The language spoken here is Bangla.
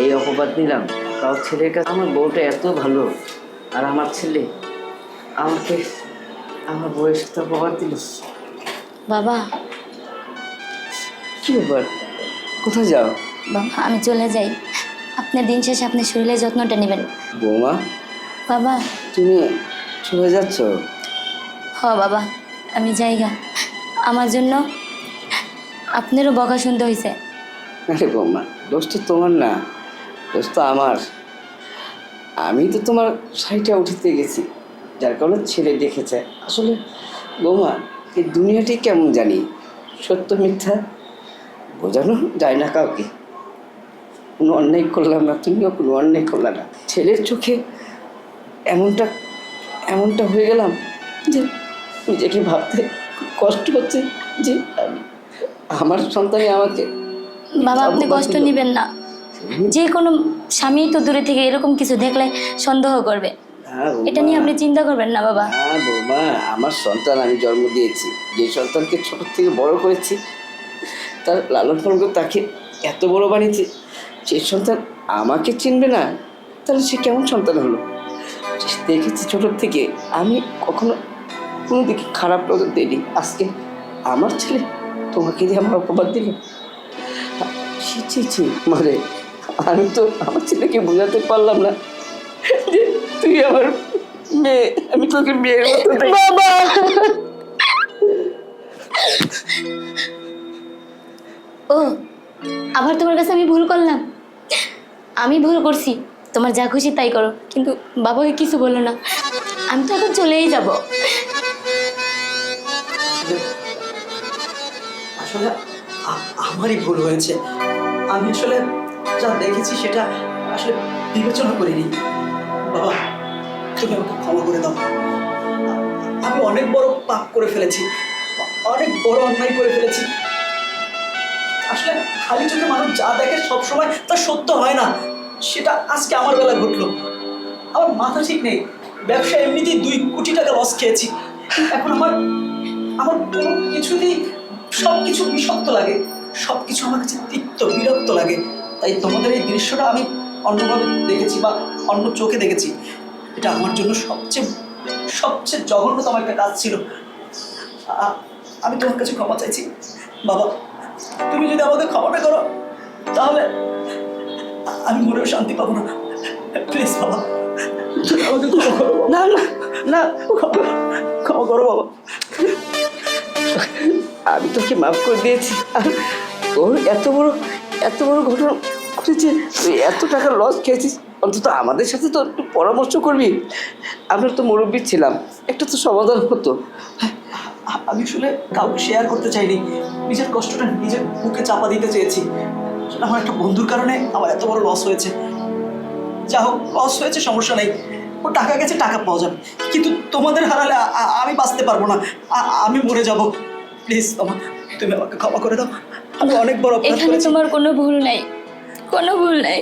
এই অপবাদ নিলাম তাও ছেলের কাছে আমার বউটা এত ভালো আর আমার ছেলে আমাকে আমার বউয়ের সাথে অপবাদ দিল। বাবা। কি ব্যাপার? কোথায় যাও? বাবা আমি চলে যাই। আপনি দিন শেষে আপনি শরীরের যত্নটা নেবেন। বৌমা? বাবা। তুমি চলে যাচ্ছ? হ বাবা আমি যাইগা আমার জন্য আপনারও বকা শুনতে হয়েছে আরে বৌমা দোষ তো তোমার না। দোষ তো আমার আমি তো তোমার শাড়িটা উঠিতে গেছি যার কারণে ছেলে দেখেছে। আসলে বৌমা এই দুনিয়াটি কেমন জানি? সত্য মিথ্যা বোঝানো যায় না কাউকে। কোনো অন্যায় করলাম না তুমিও কোনো অন্যায় করলাম না। ছেলের চোখে এমনটা এমনটা হয়ে গেলাম যে নিজেকে ভাবতে কষ্ট হচ্ছে যে আমার সন্তানই আমাকে বাবা আপনি কষ্ট নেবেন না। যে কোনো স্বামী তো দূরে থেকে এরকম কিছু দেখলে সন্দেহ করবে। হ্যাঁ, এটা নিয়ে আপনি চিন্তা করবেন না বাবা। হ্যাঁ বৌমা আমার সন্তান আমি জন্ম দিয়েছি। যে সন্তানকে ছোট থেকে বড় করেছি তার লালন পালন করে তাকে এত বড় বানিয়েছি যে সন্তান আমাকে চিনবে না তাহলে সে কেমন সন্তান হলো? দেখেছি ছোটোর থেকে আমি কখনো কোনো দিকে খারাপ নজর দিইনি। আজকে আমার ছেলে তোমাকে দিয়ে আমার অপবাদ দিল। ছি ছি ছি মানে আমি তো আমার ছেলেকে বোঝাতে পারলাম না যে তুই আমার মেয়ে আমি তোকে মেয়ের মতো বাবা! ও আবার তোমার কাছে আমি ভুল করলাম। আমি ভুল করছি তোমার যা খুশি তাই করো কিন্তু বাবাকে কিছু বলো না। আমি তো এখন চলেই যাব। আসলে আমারই ভুল হয়েছে। আমি আসলে যা দেখেছি সেটা আসলে বিবেচনা করিনি। বাবা, তুমি আমাকে ক্ষমা করে দাও। আমি অনেক বড় পাপ করে ফেলেছি। অনেক বড় অন্যায় করে ফেলেছি। আসলে খালি চোখে মানুষ যা দেখে সব সময় তা সত্য হয় না। সেটা আজকে আমার বেলা ঘটলো। আমার মাথা ঠিক নেই। ব্যবসা এমনিতেই দুই কোটি টাকা লস খেয়েছি। এখন আমার আমার কোনো কিছুতেই সব কিছু বিষাক্ত লাগে। সব কিছু আমার কাছে তিক্ত, বিরক্ত লাগে। তাই তোমাদের এই দৃশ্যটা আমি অন্যভাবে দেখেছি বা অন্য চোখে দেখেছি। এটা আমার জন্য সবচেয়ে সবচেয়ে জঘন্যতম একটা কাজ ছিল। আমি তোমার কাছে ক্ষমা চাইছি। বাবা তুমি যদি আমাকে ক্ষমাটা করো তাহলে আমি মনেও শান্তি পাবো না। প্লিজ বাবা তুমি আমাকে ক্ষমা করো। না না না ক্ষমা করো বাবা। আমি তোকে মাফ করে দিয়েছি। আর ওর এত বড় এত বড় ঘটনা ঘটেছে, তুই এত টাকা লস খেয়েছিস? অন্তত আমাদের সাথে তো একটু পরামর্শ করবি। আমরা তো মুরব্বী ছিলাম, একটা তো সমাধান হতো। আমি আসলে কাউকে শেয়ার করতে চাইনি। নিজের কষ্টটা নিজের বুকে চাপা দিতে চেয়েছি। আমার একটা বন্ধুর কারণে আমার এত বড় লস হয়েছে। যা হোক লস হয়েছে, সমস্যা নেই। ও টাকা গেছে, টাকা পাওয়া যাবে। কিন্তু তোমাদের হারালে আমি বাঁচতে পারব না। আমি মরে যাব। প্লিজ মামা তুমি আমাকে ক্ষমা করে দাও। আমি অনেক বড় অপরাধ তোমার কোনো ভুল নাই কোনো ভুল নাই।